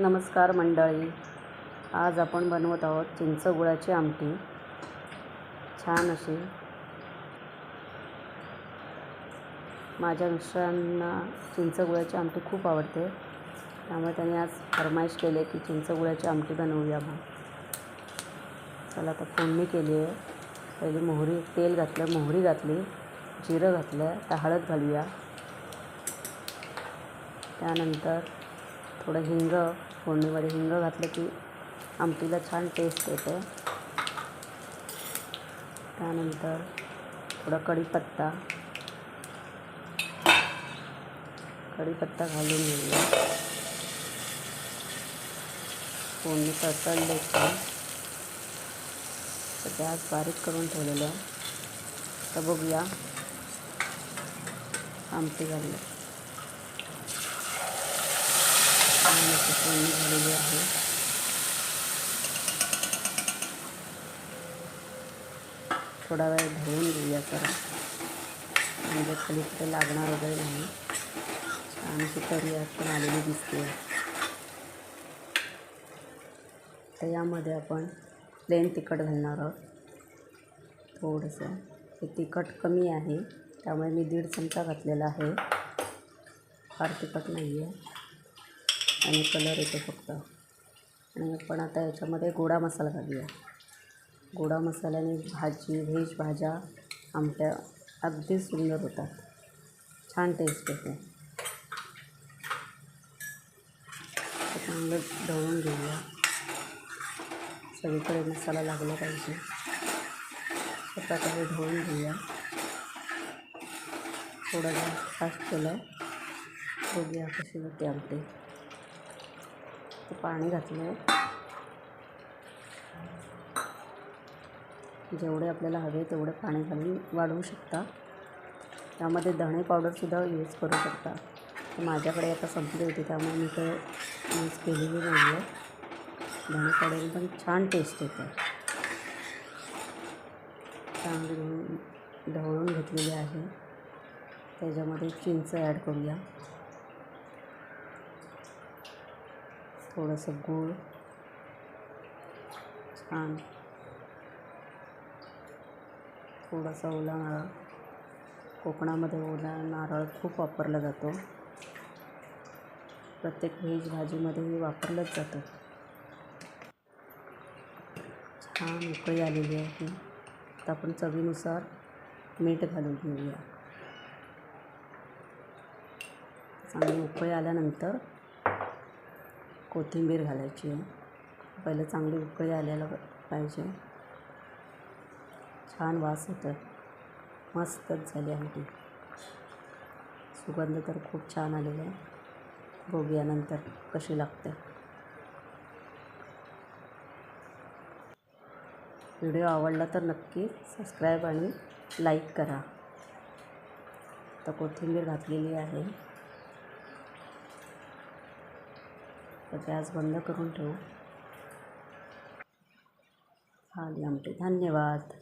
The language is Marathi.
नमस्कार मंडळी. आज आपण बनवत आहोत चिंच गुळाची आमटी. छान अशी. माझ्या मिस्टरांना चिंच गुळाची आमटी खूप आवडते. त्यामुळे त्यांनी आज फरमाईश केली की चिंच गुळाची आमटी बनवूया मग. चला आता फोडणी केली आहे. पहिली मोहरी तेल घातलं मोहरी घातली जिरं घातलं आता हळद घालूया. त्यानंतर थोडं हिंग फोडणीमध्ये हिंग घातलं की आमटीला छान टेस्ट येते. त्यानंतर थोडा कढीपत्ता. कढीपत्ता घालून घेऊया. फोडणी तळतळले तर त्यात बारीक करून ठेवलेलं तर बघूया. आमटी घालूया. अशी झालेली आहे. थोडा वेळ ढवळून घेऊया करा म्हणजे खाली कुठे लागणार वगैरे नाही. छान तरी पण आलेली दिसते. तर यामध्ये आपण प्लेन तिखट घालणार आहोत. थोडंसं. हे तिखट कमी आहे. त्यामुळे मी दीड चमचा घातलेला आहे. फार तिखट नाही आहे आणि कलर येतो फक्त. आणि आपण आता याच्यामध्ये गोडा मसाला घालूया. गोडा मसाल्याने भाजी व्हेज भाज्या आमट्या अगदी सुंदर होतात. छान टेस्ट येते. चांगलं ढवळून घेऊया. सगळीकडे मसाला लागला पाहिजे. स्वतःकडे प्रकारे ढवळून घेऊया. थोडं फास्ट केलं. बघूया कशी होते आमटी. थोडंसं पाणी घातलं आहे जेवढे आपल्याला हवे तेवढे पाणी घालून वाढवू शकता. त्यामध्ये धणे पावडरसुद्धा यूज करू शकता. तर माझ्याकडे आता संपली होती त्यामुळे मी ते यूज केलेली नाही आहे धणे पावडर पण छान टेस्ट येते चांगली ढवळून घेतलेली आहे. त्याच्यामध्ये चिंच ॲड करूया. थोडंसं गूळ. छान. थोडासा ओला नारळ कोकणामध्ये ओला नारळ खूप वापरला जातो. प्रत्येक व्हेज भाजीमध्येही वापरलंच जातं. छान उकळी आलेली आहे. आता आपण चवीनुसार मीठ घालून घेऊया. चांगली उकळी आल्यानंतर कोथिंबीर घालायची. आहे पहिलं चांगली उकळी आलेलं पाहिजे. छान वास येतो. मस्तच झाली आमटी. सुगंध तर खूप छान आलेला आहे. बघूया कशी लागते. व्हिडिओ आवडला तर नक्की सबस्क्राईब आणि लाईक करा. तर कोथिंबीर घातलेली आहे. तर गॅस बंद करून ठेवू. झाली आमटी धन्यवाद.